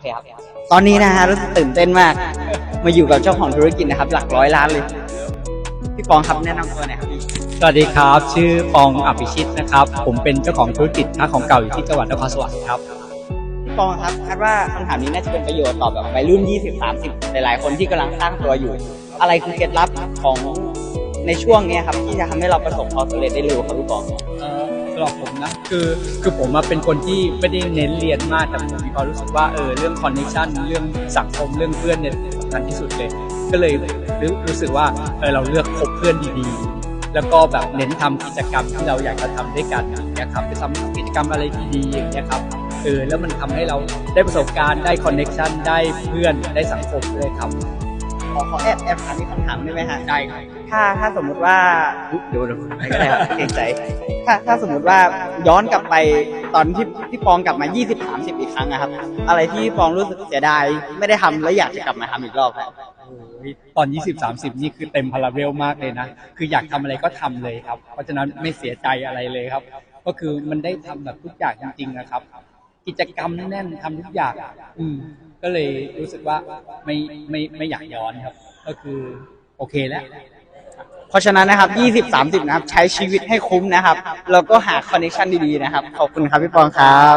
โอเคครับตอนนี้นะฮะรู้สึกตื่นเต้นมาก มาอยู่กับเจ้าของธุรกิจนะครับ หลักร้อยล้านเลย พี่ปองครับแนะนำตัวหน่อยครับพี่สวัสดีครับ ชื่อปองอภิชิตนะครับ ผมเป็นเจ้าของธุรกิจค้าของเก่าอยู่ที่จังหวัดนครสวรรค์ครับ พี่ปองครับคาดว่าคำถามนี้น่าจะเป็นประโยชน์ต่อแบบวัยรุ่น 20 30 หลายๆ คนที่กำลังสร้างตัวอยู่ อะไรคือเคล็ดลับของในช่วงเนี้ยครับที่จะทำให้เราประสบความสำเร็จได้เร็วครับพี่ปอง เอ่อสำหรับผมนะคือคือผมมาเป็นคนที่ไม่ได้เน้นเรียนมากแต่ผมมีความรู้สึกว่าเออเรื่องคอนเนคชันเรื่องสังคมเรื่องเพื่อนเนี่ยสำคัญที่สุดเลย ก็เลยรู้รู้สึกว่าเออเราเลือกคบเพื่อนดีๆ แล้วก็แบบเน้นทำกิจกรรมที่เราอยากจะทำด้วยกันอย่างเงี้ยครับไปทำกิจกรรมอะไรดีๆอย่างเงี้ยครับเออแล้วมันทำให้เราได้ประสบการณ์ได้คอนเนคชันได้เพื่อนได้สังคมด้วยครับ ขอขอแอบแอบถามมีกคำถามได้ไหมฮะได้ครับถ้าถ้าสมมุติว่าอุ๊ยเดี๋ยวเดี๋ยวไม่ก็ได้ครับเกรงใจถ้าถ้าสมมุติว่าย้อนกลับไปตอนที่พี่ปองกลับมา 20 30 อีกครั้งนะครับ อะไรที่พี่ปองรู้สึกเสียดายไม่ได้ทำแล้วอยากจะกลับมาทำอีกรอบครับตอน 20 30 นี่คือเต็มพาราเวลมากเลยนะ คืออยากทำอะไรก็ทำเลยครับ เพราะฉะนั้นไม่เสียใจอะไรเลยครับ ก็คือมันได้ทำแบบทุกอย่างจริงๆนะครับ กิจกรรมแน่นทำทุกอย่าง อืม ก็เลยรู้สึกว่าไม่ไม่ไม่อยากย้อนครับ ก็คือโอเคแล้ว เพราะฉะนั้นนะครับ 20 30 นะครับ ใช้ชีวิตให้คุ้มนะครับ แล้วก็หาคอนเนคชันดีๆนะครับ ขอบคุณครับพี่ปองครับ